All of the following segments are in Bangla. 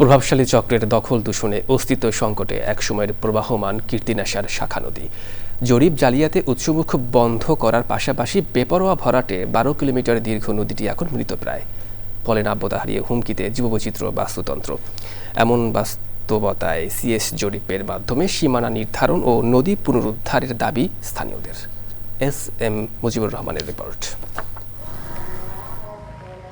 প্রভাবশালী চক্রের দখল দূষণে অস্তিত্ব সংকটে একসময়ের প্রবাহমান কীর্তিনাশার শাখা নদী। জরিপ জালিয়াতে উৎসমুখ বন্ধ করার পাশাপাশি বেপরোয়া ভরাটে বারো কিলোমিটার দীর্ঘ নদীটি এখন মৃতপ্রায় ফলে নাব্যতা হারিয়ে হুমকিতে জীববৈচিত্র্য বাস্তুতন্ত্র। এমন বাস্তবতায় সিএস জরিপের মাধ্যমে সীমানা নির্ধারণ ও নদী পুনরুদ্ধারের দাবি স্থানীয়দের। এস এম মুজিবুর রহমানের রিপোর্ট।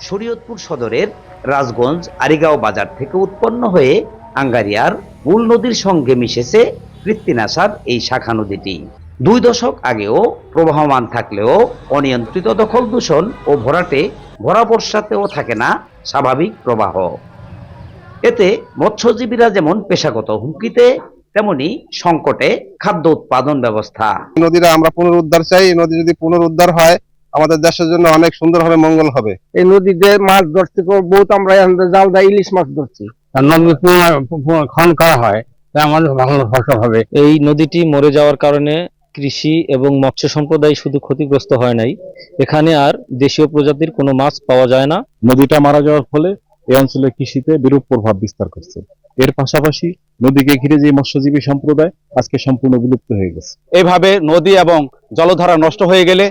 শরীয়তপুর সদরের রাজগঞ্জ আরিগাঁও বাজার থেকে উৎপন্ন হয়ে আঙ্গারিয়ার মূল নদীর সঙ্গে মিশেছে কৃত্তিনাশার এই শাখা নদীটি। দুই দশক আগেও প্রবাহমান থাকলেও অনিয়ন্ত্রিত দখল দূষণ ও ভরাটে ভরা বর্ষাতেও থাকে না স্বাভাবিক প্রবাহ। এতে মৎস্যজীবীরা যেমন পেশাগত হুমকিতে, তেমনি সংকটে খাদ্য উৎপাদন ব্যবস্থা। নদীরা আমরা পুনরুদ্ধার চাই। নদী যদি পুনরুদ্ধার হয় আমাদের দেশের জন্য অনেক সুন্দরভাবে মঙ্গল হবে। এই নদীতে মাছ ধরতে বহুত আমরা জাল দা ইলিশ মাছ ধরছি। নদী খনন করা হয় তা আমাদের ভালো ফসল হবে। এই নদীটি মরে যাওয়ার কারণে কৃষি এবং মৎস্য সম্প্রদায় শুধু ক্ষতিগ্রস্ত হয় নাই। এখানে আর দেশীয় প্রজাতির কোনো মাছ পাওয়া যায় না। নদীটা মারা যাওয়ার ফলে এই অঞ্চলের কৃষিতে বিরূপ প্রভাব বিস্তার করছে। এর পাশাপাশি নদীকে ঘিরে যে মৎস্যজীবী সম্প্রদায় আজকে সম্পূর্ণ বিলুপ্ত হয়ে গেছে। এভাবে নদী এবং জলধারা নষ্ট হয়ে গেলে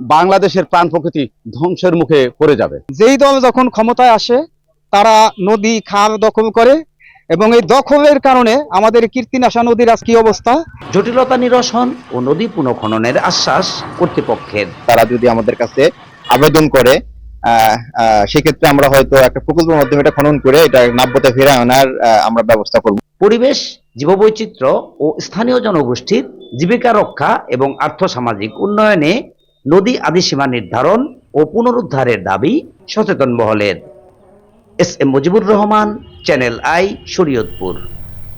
বাংলাদেশের প্রাণ প্রকৃতি ধ্বংসের মুখে পড়ে যাবে। যেই দল যখন ক্ষমতায় আসে তারা নদী খাল দখল করে এবং এই দখলের কারণে আমাদের কীর্তিনাশা নদীর আজ কি অবস্থা? জটিলতা নিরসন ও নদী পুনঃখননের আশ্বাস কর্তৃপক্ষের। তারা যদি আমাদের কাছে আবেদন করে আহ, আহ, সেক্ষেত্রে আমরা হয়তো একটা প্রকল্পের মাধ্যমে এটা খনন করে এটা নাব্যতা ফিরে আনার আহ, আমরা ব্যবস্থা করব। পরিবেশ জীববৈচিত্র্য ও স্থানীয় জনগোষ্ঠীর জীবিকা রক্ষা এবং আর্থসামাজিক উন্নয়নে নদী আদিসীমা নির্ধারণ ও পুনরুদ্ধারের দাবি সচেতন মহলের। S M Mujibur Rahman, channel I, Shariatpur.